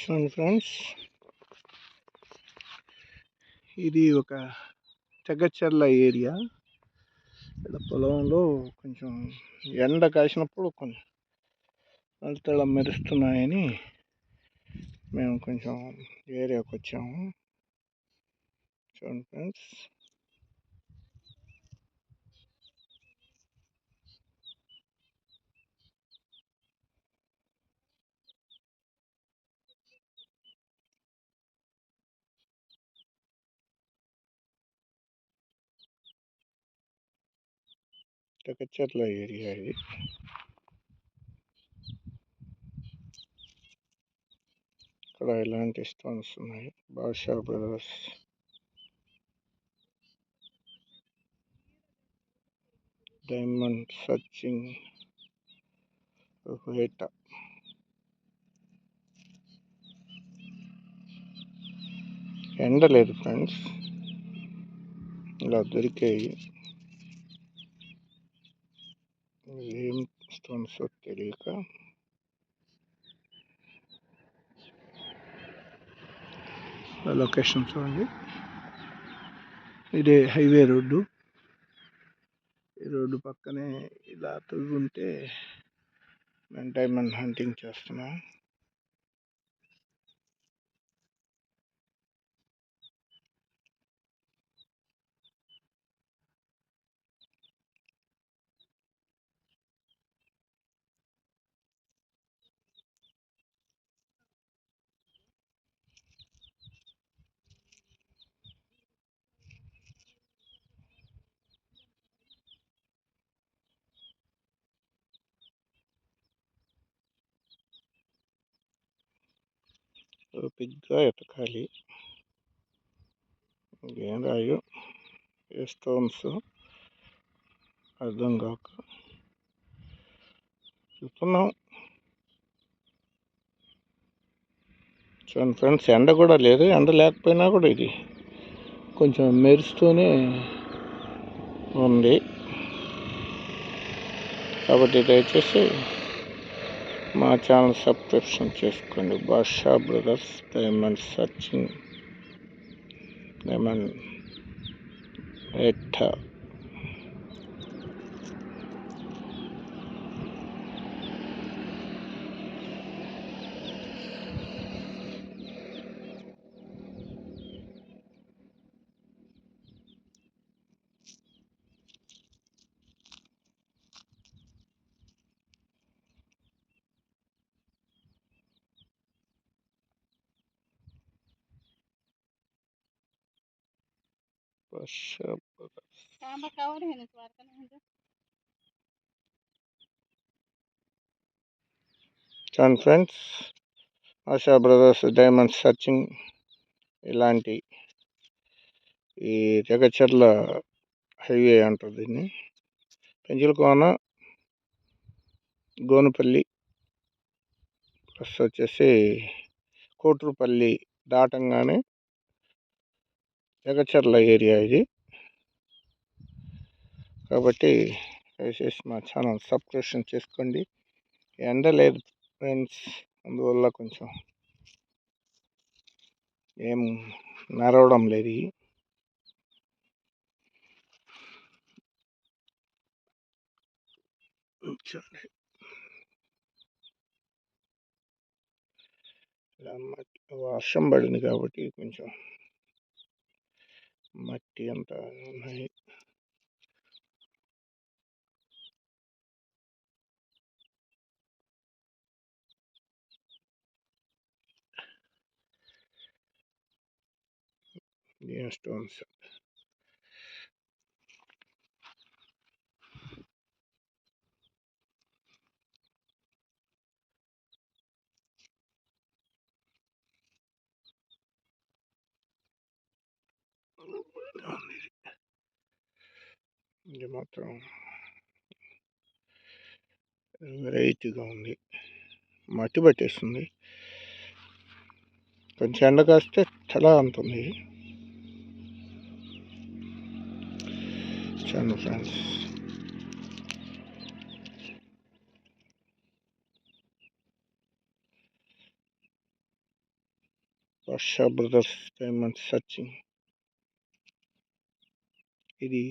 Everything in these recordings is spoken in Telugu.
చూడండి ఫ్రెండ్స్. ఇది ఒక తెగచెర్ల ఏరియా. ఇక్కడ పొలంలో కొంచెం ఎండ కాసినప్పుడు కొంచెం వెళ్తల మెరుస్తున్నాయని మేము కొంచెం ఏరియాకి వచ్చాము చూడండి ఫ్రెండ్స్. తెగచెర్ల ఏరియా ఇది. ఇక్కడ ఇలాంటి స్టోన్స్ ఉన్నాయి? బాషా బ్రదర్స్. డైమండ్ సర్చింగ్ వేట. ఎండ లేదు ఫ్రెండ్స్. ఇలా దొరికాయి. ఏం స్టోన్స్ తెలియక లొకేషన్ చూడండి ఇదే హైవే రోడ్డు ఈ రోడ్డు పక్కనే ఇలా ఉంటే మేము డైమండ్ హంటింగ్ చేస్తున్నాం ఓపిక్గా ఎతకాలి ఏం రాయు ఏ స్టోన్స్ అర్థం కాక చూస్తున్నాం చూడండి ఫ్రెండ్స్ ఎండ కూడా లేదు ఎండ లేకపోయినా కూడా ఇది కొంచెం మెరుస్తూనే ఉంది కాబట్టి దయచేసి మా ఛానల్ సబ్స్క్రిప్షన్ చేసుకోండి Basha brothers diamond searching diamond ఎట్టా చూడండి friends Asha brothers diamond searching ఇలాంటి ఈ తెగచర్ల హైవే అంటారు దీన్ని. పెంచులకోన గోనుపల్లి ప్లస్ వచ్చేసి కోట్రుపల్లి దాటంగానే తెగచర్ల ఏరియా ఇది. కాబట్టి దయచేసి మా ఛానల్ సబ్స్క్రిప్షన్ చేసుకోండి. ఎండ లేదు ఫ్రెండ్స్ అందువల్ల కొంచెం ఏం నరవడం లేదు వర్షం పడింది కాబట్టి కొంచెం మట్టి అంతా ఉన్నాయి స్టోన్స్ ఇది మాత్రం వెరైటీగా ఉంది మట్టి పట్టేస్తుంది కొంచెం ఎండ కాస్తే చాలా అంతుంది చాలా friends Varsha brothers diamond searching ఇది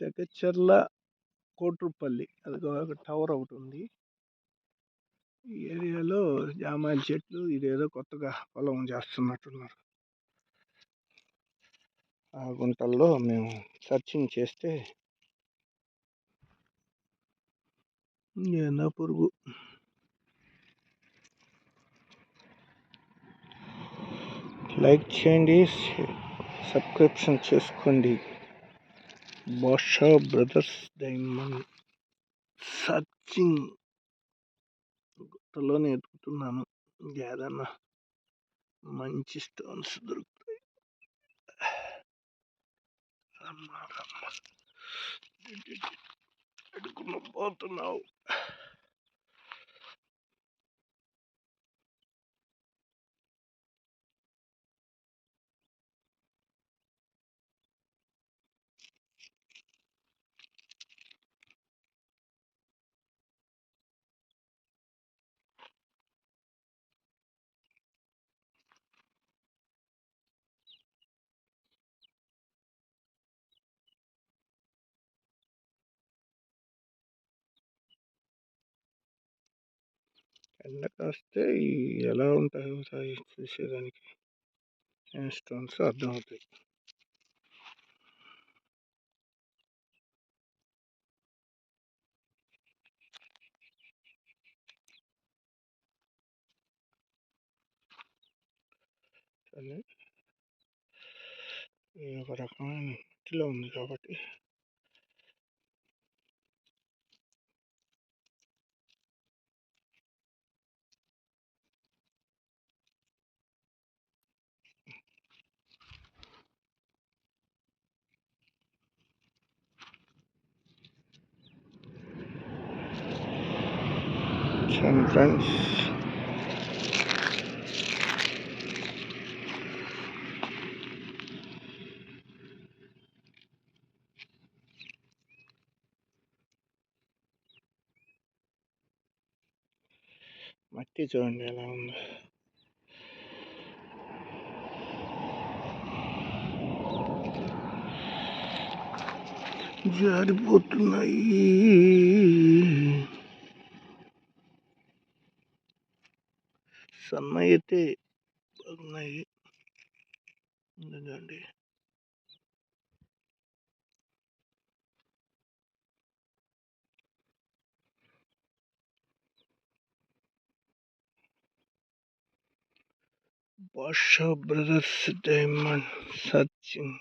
తెగచర్ల కోట్రుపల్లి అది ఒక టవర్ ఒకటి ఉంది ఈ ఏరియాలో జామాయిల చెట్లు ఇదేదో కొత్తగా పొలం చేస్తున్నట్టున్నారు. ఆ గుంటల్లో మేము సర్చింగ్ చేస్తే ఏదో పురుగు? లైక్ చేయండి సబ్స్క్రిప్షన్ చేసుకోండి. బాషా బ్రదర్స్ డైమండ్ సర్చింగ్ గుట్టలోనే ఎతుకుతున్నాను ఏదన్నా మంచి స్టోన్స్ దొరుకుతాయి రమ్మ రమ్మ అడుగున పోతున్నావు ఎండ కాస్తే ఈ ఎలా ఉంటాయో సాయి చూసేదానికి స్టోన్స్ అర్థమవుతాయి. కానీ ఇది ఒక రకమైన మట్టిలో ఉంది కాబట్టి చూడండి ఫ్రెండ్స్ మట్టి చూడండి ఎలా ఉందో జారిపోతున్నాయి సన్నయి అయితే బాగున్నాయి ఎందుకండి Basha Brothers Diamond Searching.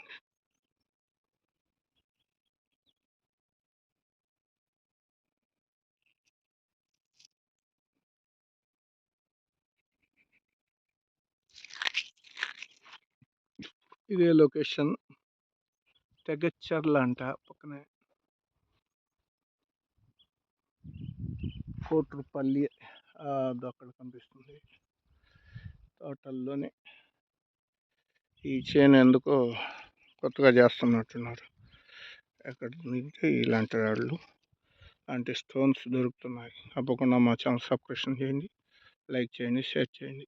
ఇదే లొకేషన్. తెగచ్చర్ల అంట పక్కనే. కోట్రుపల్లి అది అక్కడ కనిపిస్తుంది. తోటల్లోనే ఈ చేను ఎందుకో కొత్తగా చేస్తున్నట్టున్నారు. ఎక్కడ నుంచి ఇలాంటి రాళ్ళు లాంటి స్టోన్స్ దొరుకుతున్నాయి. తప్పకుండా మా ఛానల్ సబ్స్క్రిప్షన్ చేయండి లైక్ చేయండి షేర్ చేయండి.